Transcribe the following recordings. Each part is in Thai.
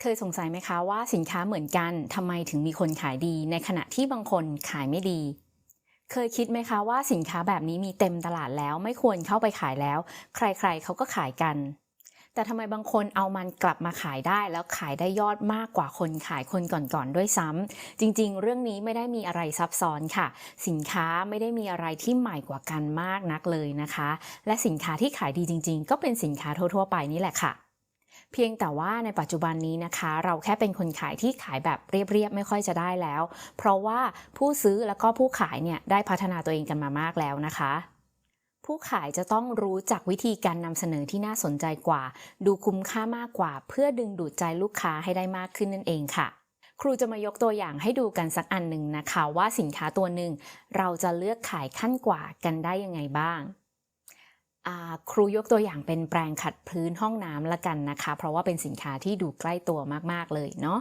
เคยสงสัยไหมคะว่าสินค้าเหมือนกันทำไมถึงมีคนขายดี ในขณะที่บางคนขายไม่ดี เคยคิดไหมคะว่าสินค้าแบบนี้มีเต็มตลาดแล้วไม่ควรเข้าไปขายแล้ว ใครๆเขาก็ขายกัน แต่ทำไมบางคนเอามันกลับมาขายได้แล้วขายได้ยอดมากกว่าคนขายคนก่อนๆด้วยซ้ำจริงๆ เรื่องนี้ไม่ได้มีอะไรซับซ้อนค่ะ สินค้าไม่ได้มีอะไรที่ใหม่กว่ากันมากนักเลยนะคะ และสินค้าที่ขายดีจริง ๆ ก็เป็นสินค้าทั่วๆ ไปนี่แหละค่ะ เพียงแต่ว่าในปัจจุบันนี้นะคะ เราแค่เป็นคนขายที่ขายแบบเรียบๆไม่ค่อยจะได้แล้ว เพราะว่าผู้ซื้อแล้วก็ผู้ขายเนี่ยได้พัฒนาตัวเองกันมามากแล้วนะคะผู้ขายจะต้องรู้จักวิธีการนำเสนอที่น่าสนใจกว่า ดูคุ้มค่ามากกว่า เพื่อดึงดูดใจลูกค้าให้ได้มากขึ้นนั่นเองค่ะ ครูจะมายกตัวอย่างให้ดูกันสักอันหนึ่งนะคะ ว่าสินค้าตัวหนึ่งเราจะเลือกขายขั้นกว่ากันได้ยังไงบ้าง ครูยกตัวอย่างเป็นแปรงขัดพื้นห้องน้ำละกันนะคะ เพราะว่าเป็นสินค้าที่ดูใกล้ตัวมากๆเลยเนาะ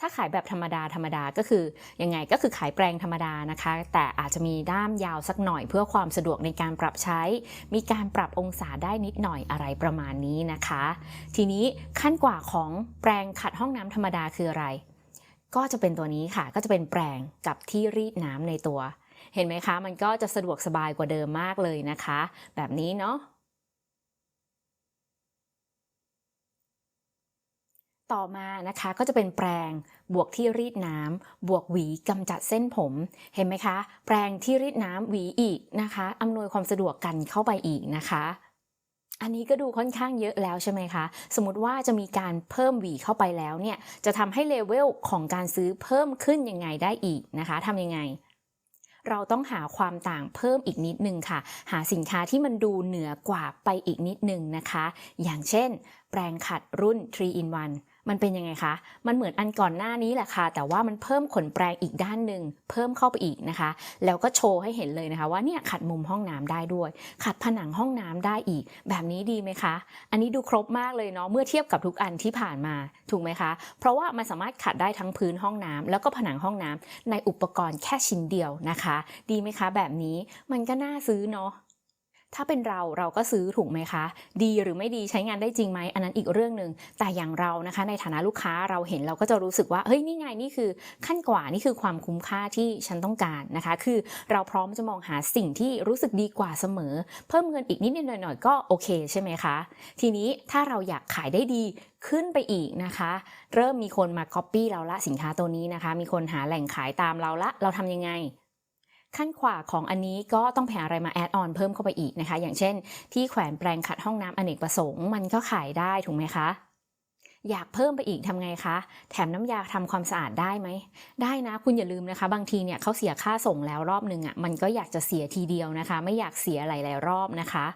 ถ้าขายแบบธรรมดาธรรมดาก็คือยังไงก็คือขายแปรงธรรมดานะคะ แต่อาจจะมีด้ามยาวสักหน่อยเพื่อความสะดวกในการปรับใช้ มีการปรับองศาได้นิดหน่อยอะไรประมาณนี้นะคะ ทีนี้ขั้นกว่าของแปรงขัดห้องน้ำธรรมดาคืออะไร ก็จะเป็นตัวนี้ค่ะก็จะเป็นแปรงกับที่รีดน้ำในตัว เห็นไหมคะ มันก็จะสะดวกสบายกว่าเดิมมากเลยนะคะ แบบนี้เนาะต่อมานะคะก็จะเป็นแปรงบวกที่รีดน้ำบวกหวีกำจัดเส้นผม เห็นไหมคะ แปรงที่รีดน้ำหวีอีกนะคะอำนวยความสะดวกกันเข้าไปอีกนะคะ อันนี้ก็ดูค่อนข้างเยอะแล้วใช่ไหมคะ สมมติว่าจะมีการเพิ่มหวีเข้าไปแล้วเนี่ยจะทำให้เลเวลของการซื้อเพิ่มขึ้นยังไงได้อีกนะคะทำยังไง เราต้องหาความต่างเพิ่มอีกนิดนึงค่ะ หาสินค้าที่มันดูเหนือกว่าไปอีกนิดนึงนะคะ อย่างเช่น แปรงขัดรุ่น 3 in 1 มันเป็นยังไงคะ มันเหมือนอันก่อนหน้านี้แหละค่ะ แต่ว่ามันเพิ่มขนแปรงอีกด้านหนึ่งเพิ่มเข้าไปอีกนะคะ แล้วก็โชว์ให้เห็นเลยนะคะว่าเนี่ยขัดมุมห้องน้ำได้ด้วย ขัดผนังห้องน้ำได้อีก แบบนี้ดีไหมคะ อันนี้ดูครบมากเลยเนาะเมื่อเทียบกับทุกอันที่ผ่านมาถูกไหมคะ เพราะว่ามันสามารถขัดได้ทั้งพื้นห้องน้ำแล้วก็ผนังห้องน้ำในอุปกรณ์แค่ชิ้นเดียวนะคะ ดีไหมคะ แบบนี้มันก็น่าซื้อเนาะ ถ้าเป็นเราเราก็ซื้อถูกไหมคะ ดีหรือไม่ดีใช้งานได้จริงไหมอันนั้นอีกเรื่องหนึ่งแต่อย่างเรานะคะ ในฐานะลูกค้าเราเห็นเราก็จะรู้สึกว่าเฮ้ยนี่ไงนี่คือขั้นกว่านี่คือความคุ้มค่าที่ฉันต้องการนะคะ คือเราพร้อมจะมองหาสิ่งที่รู้สึกดีกว่าเสมอ เพิ่มเงินอีกนิดนิดหน่อยหน่อยๆก็โอเคใช่ไหมคะ ทีนี้ถ้าเราอยากขายได้ดีขึ้นไปอีกนะคะ เริ่มมีคนมาก๊อปปี้เราละสินค้าตัวนี้นะคะ มีคนหาแหล่งขายตามเราละเราทำยังไง ขั้นขวาของอันนี้ก็ต้องแผอะไรมาแอดออนเพิ่มเข้าไปอีกนะคะ อย่างเช่น ที่แขวนแปรงขัดห้องน้ำอเนกประสงค์มันก็ขายได้ถูกไหมคะ อยากเพิ่มไปอีกทำไงคะ แถมน้ำยาทำความสะอาดได้ไหม ได้นะคุณอย่าลืมนะคะ บางทีเนี่ยเขาเสียค่าส่งแล้วรอบนึงอะ่ะมันก็อยากจะเสียทีเดียวนะคะ ไม่อยากเสียหลายๆรอบนะคะ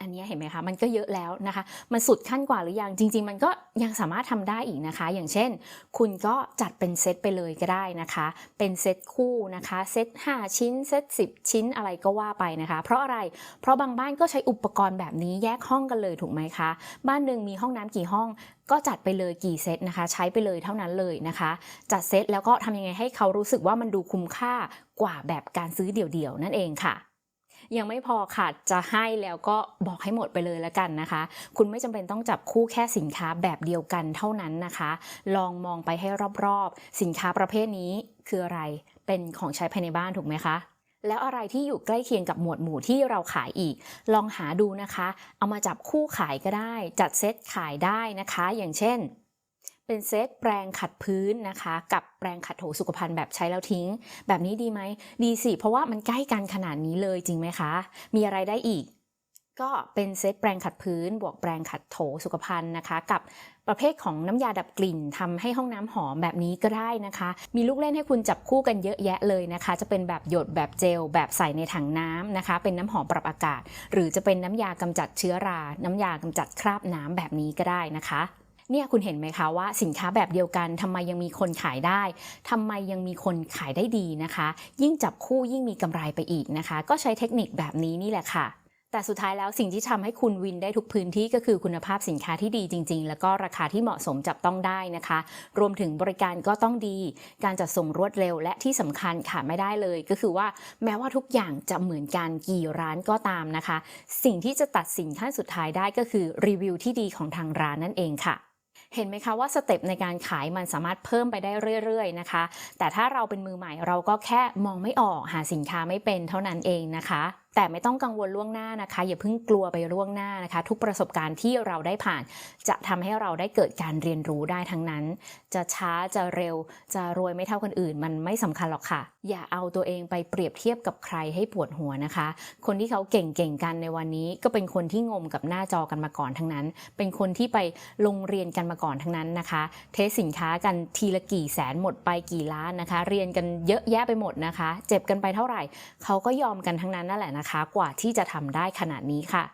อันนี้เห็นไหมคะ มันก็เยอะแล้วนะคะ มันสุดขั้นกว่าหรือยัง จริง ๆ มันก็ยังสามารถทำได้อีกนะคะ อย่างเช่น คุณก็จัดเป็นเซตไปเลยก็ได้นะคะ เป็นเซตคู่นะคะ เซต5 ชิ้น เซต10 ชิ้นอะไรก็ว่าไปนะคะ เพราะอะไร เพราะบางบ้านก็ใช้อุปกรณ์แบบนี้แยกห้องกันเลยถูกไหมคะ บ้านหนึ่งมีห้องน้ำกี่ห้อง ก็จัดไปเลยกี่เซตนะคะ ใช้ไปเลยเท่านั้นเลยนะคะ จัดเซตแล้วก็ทำยังไงให้เขารู้สึกว่ามันดูคุ้มค่ากว่าแบบการซื้อเดี่ยวๆนั่นเองค่ะ ยังไม่พอค่ะจะให้แล้วก็บอกให้หมดไปเลยแล้วกันนะคะ คุณไม่จำเป็นต้องจับคู่แค่สินค้าแบบเดียวกันเท่านั้นนะคะ ลองมองไปให้รอบๆ สินค้าประเภทนี้คืออะไรเป็นของใช้ภายในบ้านถูกไหมคะแล้วอะไรที่อยู่ใกล้เคียงกับหมวดหมู่ที่เราขายอีก ลองหาดูนะคะ เอามาจับคู่ขายก็ได้ จัดเซตขายได้นะคะ อย่างเช่น เป็นเซตแปรงขัดพื้นนะคะ กับแปรงขัดโถสุขภัณฑ์แบบใช้แล้วทิ้ง แบบนี้ดีไหมดีสิ เพราะว่ามันใกล้กันขนาดนี้เลยจริงไหมคะ มีอะไรได้อีก ก็เป็นเซตแปรงขัดพื้น บวกแปรงขัดโถสุขภัณฑ์นะคะ กับประเภทของน้ำยาดับกลิ่นทำให้ห้องน้ำหอมแบบนี้ก็ได้นะคะ มีลูกเล่นให้คุณจับคู่กันเยอะแยะเลยนะคะ จะเป็นแบบหยดแบบเจล แบบใส่ในถังน้ำนะคะ เป็นน้ำหอมปรับอากาศ หรือจะเป็นน้ำยากำจัดเชื้อรา น้ำยากำจัดคราบน้ำแบบนี้ก็ได้นะคะ เนี่ยคุณเห็นไหมคะว่าสินค้าแบบเดียวกันทำไมยังมีคนขายได้ทำไมยังมีคนขายได้ดีนะคะ ยิ่งจับคู่ยิ่งมีกำไรไปอีกนะคะ ก็ใช้เทคนิคแบบนี้นี่แหละค่ะแต่สุดท้ายแล้วสิ่งที่ทำให้คุณวินได้ทุกพื้นที่ก็คือคุณภาพสินค้าที่ดีจริง ๆ แล้วก็ราคาที่เหมาะสมจับต้องได้นะคะ รวมถึงบริการก็ต้องดี การจัดส่งรวดเร็วและที่สำคัญขาดไม่ได้เลย ก็คือว่าแม้ว่าทุกอย่างจะเหมือนกันกี่ร้านก็ตามนะคะ สิ่งที่จะตัดสินขั้นสุดท้ายได้ก็คือรีวิวที่ดีของทางร้านนั่นเองค่ะ เห็นไหมคะว่าสเต็ปในการขายมันสามารถเพิ่มไปได้เรื่อยๆนะคะ แต่ถ้าเราเป็นมือใหม่เราก็แค่มองไม่ออกหาสินค้าไม่เป็นเท่านั้นเองนะคะ แต่ไม่ต้องกังวลล่วงหน้านะคะ อย่าเพิ่งกลัวไปล่วงหน้านะคะ ทุกประสบการณ์ที่เราได้ผ่าน จะทำให้เราได้เกิดการเรียนรู้ได้ทั้งนั้น จะช้าจะเร็ว จะรวยไม่เท่าคนอื่น มันไม่สำคัญหรอกค่ะ อย่าเอาตัวเองไปเปรียบเทียบกับใครให้ปวดหัวนะคะ คนที่เขาเก่งๆกันในวันนี้ ก็เป็นคนที่งมกับหน้าจอกันมาก่อนทั้งนั้น เป็นคนที่ไปลงเรียนกันมาก่อนทั้งนั้นนะคะ เทสสินค้ากันทีละกี่แสนหมดไปกี่ล้านนะคะ เรียนกันเยอะแยะไปหมดนะคะ เจ็บกันไปเท่าไหร่ เขาก็ยอมกันทั้งนั้นนั่นแหละนะคะกว่าที่จะทำได้ขนาดนี้ค่ะ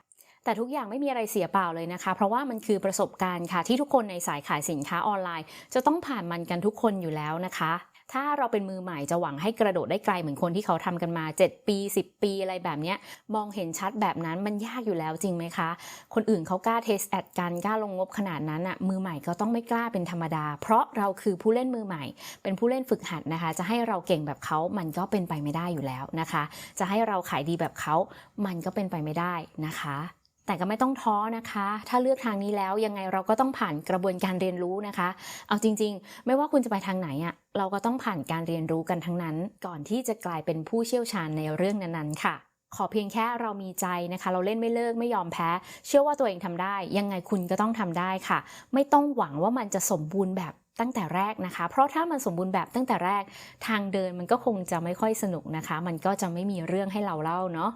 แต่ทุกอย่างไม่มีอะไรเสียเปล่าเลยนะคะ เพราะว่ามันคือประสบการณ์ค่ะที่ทุกคนในสายขายสินค้าออนไลน์ จะต้องผ่านมันกันทุกคนอยู่แล้วนะคะ ถ้าเราเป็นมือใหม่จะหวังให้กระโดดได้ไกลเหมือนคนที่เขาทำกันมา 7 ปี 10 ปีอะไรแบบเนี้ยมองเห็นชัดแบบนั้นมันยากอยู่แล้วจริงไหมคะ คนอื่นเขากล้าเทสแอดกันกล้าลงงบขนาดนั้นอะมือใหม่ก็ต้องไม่กล้าเป็นธรรมดา เพราะเราคือผู้เล่นมือใหม่ เป็นผู้เล่นฝึกหัดนะคะ จะให้เราเก่งแบบเขามันก็เป็นไปไม่ได้อยู่แล้วนะคะ จะให้เราขายดีแบบเขามันก็เป็นไปไม่ได้นะคะ แต่ก็ไม่ต้องท้อนะคะ ถ้าเลือกทางนี้แล้วยังไงเราก็ต้องผ่านกระบวนการเรียนรู้นะคะ เอาจริง ๆ ไม่ว่าคุณจะไปทางไหนอะเราก็ต้องผ่านการเรียนรู้กันทั้งนั้น ก่อนที่จะกลายเป็นผู้เชี่ยวชาญในเรื่องนั้นๆค่ะขอเพียงแค่เรามีใจนะคะ เราเล่นไม่เลิกไม่ยอมแพ้ เชื่อว่าตัวเองทำได้ ยังไงคุณก็ต้องทำได้ค่ะ ไม่ต้องหวังว่ามันจะสมบูรณ์แบบตั้งแต่แรกนะคะ เพราะถ้ามันสมบูรณ์แบบตั้งแต่แรก ทางเดินมันก็คงจะไม่ค่อยสนุกนะคะ มันก็จะไม่มีเรื่องให้เราเล่าเนาะ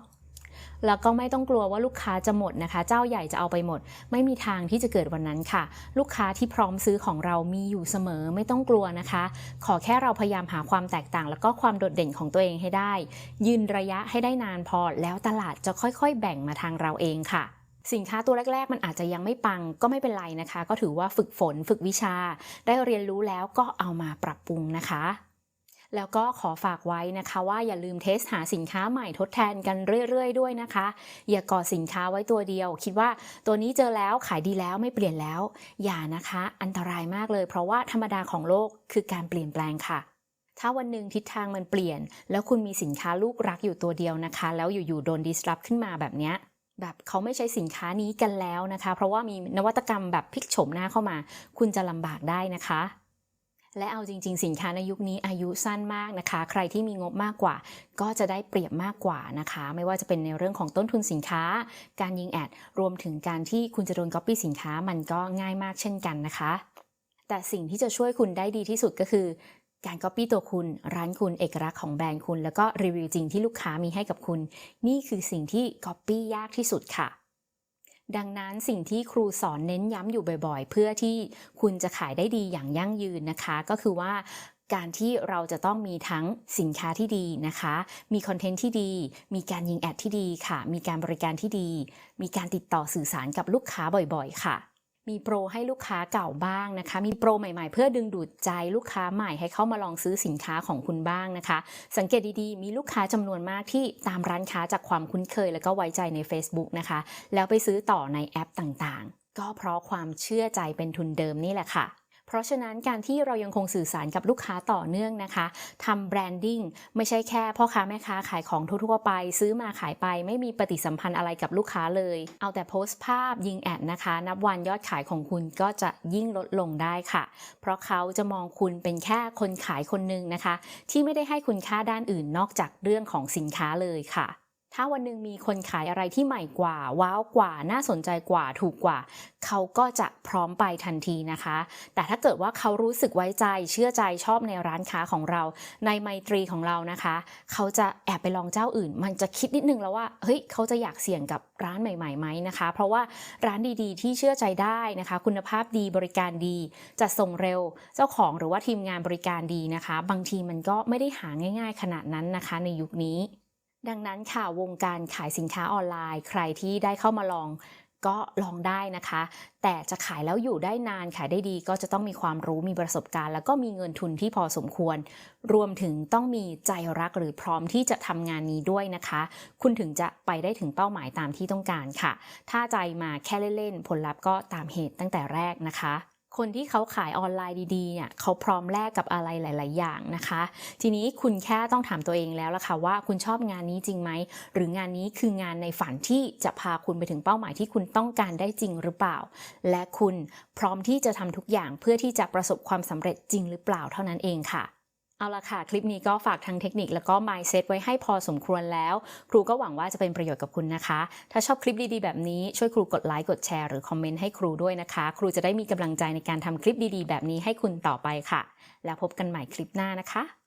แล้วก็ไม่ต้องกลัวว่าลูกค้าจะหมดนะคะ เจ้าใหญ่จะเอาไปหมด ไม่มีทางที่จะเกิดวันนั้นค่ะ ลูกค้าที่พร้อมซื้อของเรามีอยู่เสมอไม่ต้องกลัวนะคะ ขอแค่เราพยายามหาความแตกต่าง แล้วก็ความโดดเด่นของตัวเองให้ได้ ยืนระยะให้ได้นานพอ แล้วตลาดจะค่อยๆ แบ่งมาทางเราเองค่ะสินค้าตัวแรก ๆ มันอาจจะยังไม่ปังก็ไม่เป็นไรนะคะ ก็ถือว่าฝึกฝนฝึกวิชา ได้เรียนรู้แล้วก็เอามาปรับปรุงนะคะ แล้วก็ขอฝากไว้นะคะว่าอย่าลืมเทสหาสินค้าใหม่ทดแทนกันเรื่อยๆ ด้วยนะคะ อย่ากอดสินค้าไว้ตัวเดียว คิดว่าตัวนี้เจอแล้วขายดีแล้วไม่เปลี่ยนแล้ว อย่านะคะ อันตรายมากเลย เพราะว่าธรรมดาของโลกคือการเปลี่ยนแปลงค่ะถ้าวันหนึ่งทิศทางมันเปลี่ยน แล้วคุณมีสินค้าลูกรักอยู่ตัวเดียวนะคะ แล้วอยู่ๆโดน disrupt ขึ้นมาแบบเนี้ยแบบเขาไม่ใช้สินค้านี้กันแล้วนะคะ เพราะว่ามีนวัตกรรมแบบพลิกโฉมหน้าเข้ามา คุณจะลำบากได้นะคะ และเอาจริง ๆ สินค้าในยุคนี้อายุสั้นมากนะคะ ใครที่มีงบมากกว่า ก็จะได้เปรียบมากกว่านะคะ ไม่ว่าจะเป็นในเรื่องของต้นทุนสินค้า การยิงแอด รวมถึงการที่คุณจะโดนก๊อปปี้สินค้ามันก็ง่ายมากเช่นกันนะคะ แต่สิ่งที่จะช่วยคุณได้ดีที่สุดก็คือการก๊อปปี้ตัวคุณร้านคุณเอกลักษณ์ของแบรนด์คุณ แล้วก็รีวิวจริงที่ลูกค้ามีให้กับคุณ นี่คือสิ่งที่ก๊อปปี้ยากที่สุดค่ะ ดังนั้นสิ่งที่ครูสอนเน้นย้ำอยู่บ่อยๆ เพื่อที่คุณจะขายได้ดีอย่างยั่งยืนนะคะ ก็คือว่าการที่เราจะต้องมีทั้งสินค้าที่ดีนะคะ มีคอนเทนต์ที่ดี มีการยิงแอดที่ดีค่ะ มีการบริการที่ดี มีการติดต่อสื่อสารกับลูกค้าบ่อยๆ ค่ะ มีโปรให้ลูกค้าเก่าบ้างนะคะ มีโปรใหม่ๆ เพื่อดึงดูดใจลูกค้าใหม่ให้เข้ามาลองซื้อสินค้าของคุณบ้างนะคะ สังเกตดีๆ มีลูกค้าจำนวนมากที่ตามร้านค้าจากความคุ้นเคย แล้วก็ไว้ใจใน Facebook นะคะ แล้วไปซื้อต่อในแอปต่างๆ ก็เพราะความเชื่อใจเป็นทุนเดิมนี่แหละค่ะ เพราะฉะนั้นการที่เรายังคงสื่อสารกับลูกค้าต่อเนื่องนะคะทำแบรนดิ้งไม่ใช่แค่พ่อค้าแม่ค้าขายของทั่วๆไป ซื้อมาขายไปไม่มีปฏิสัมพันธ์อะไรกับลูกค้าเลย เอาแต่โพสต์ภาพยิงแอดนะคะ นับวันยอดขายของคุณก็จะยิ่งลดลงได้ค่ะ เพราะเขาจะมองคุณเป็นแค่คนขายคนหนึ่งนะคะ ที่ไม่ได้ให้คุณค่าด้านอื่นนอกจากเรื่องของสินค้าเลยค่ะ ถ้าวันหนึ่งมีคนขายอะไรที่ใหม่กว่าว้าวกว่าน่าสนใจกว่าถูกกว่า เขาก็จะพร้อมไปทันทีนะคะ แต่ถ้าเกิดว่าเขารู้สึกไว้ใจเชื่อใจชอบในร้านค้าของเรา ในไมตรีของเรานะคะ เขาจะแอบไปลองเจ้าอื่น มันจะคิดนิดนึงแล้วว่าเฮ้ยเขาจะอยากเสี่ยงกับร้านใหม่ๆไหมนะคะ เพราะว่าร้านดีๆ ที่เชื่อใจได้นะคะ คุณภาพดีบริการดีจัดส่งเร็วเจ้าของหรือว่าทีมงานบริการดีนะคะ บางทีมันก็ไม่ได้หาง่าย ๆ ขนาดนั้นนะคะ ในยุคนี้ ดังนั้นค่ะวงการขายสินค้าออนไลน์ ใครที่ได้เข้ามาลองก็ลองได้นะคะ แต่จะขายแล้วอยู่ได้นานขายได้ดีก็จะต้องมีความรู้มีประสบการณ์ แล้วก็มีเงินทุนที่พอสมควร รวมถึงต้องมีใจรักหรือพร้อมที่จะทำงานนี้ด้วยนะคะ คุณถึงจะไปได้ถึงเป้าหมายตามที่ต้องการค่ะ ถ้าใจมาแค่เล่นๆผลลัพธ์ก็ตามเหตุตั้งแต่แรกนะคะ คนที่เขาขายออนไลน์ดีๆเนี่ยเขาพร้อมแลกกับอะไรหลาย ๆ อย่างนะคะ ทีนี้คุณแค่ต้องถามตัวเองแล้วล่ะค่ะว่าคุณชอบงานนี้จริงไหมหรืองานนี้คืองานในฝันที่จะพาคุณไปถึงเป้าหมายที่คุณต้องการได้จริงหรือเปล่า และคุณพร้อมที่จะทำทุกอย่างเพื่อที่จะประสบความสำเร็จจริงหรือเปล่าเท่านั้นเองค่ะ เอาละค่ะ คลิปนี้ก็ฝากทางเทคนิคแล้วก็ mindset ไว้ให้พอสมควรแล้ว ครูก็หวังว่าจะเป็นประโยชน์กับคุณนะคะ ถ้าชอบคลิปดีๆแบบนี้ช่วยครูกดไลค์กดแชร์หรือคอมเมนต์ให้ครูด้วยนะคะ ครูจะได้มีกำลังใจในการทำคลิปดีๆ แบบนี้ให้คุณต่อไปค่ะ แล้วพบกันใหม่คลิปหน้านะคะ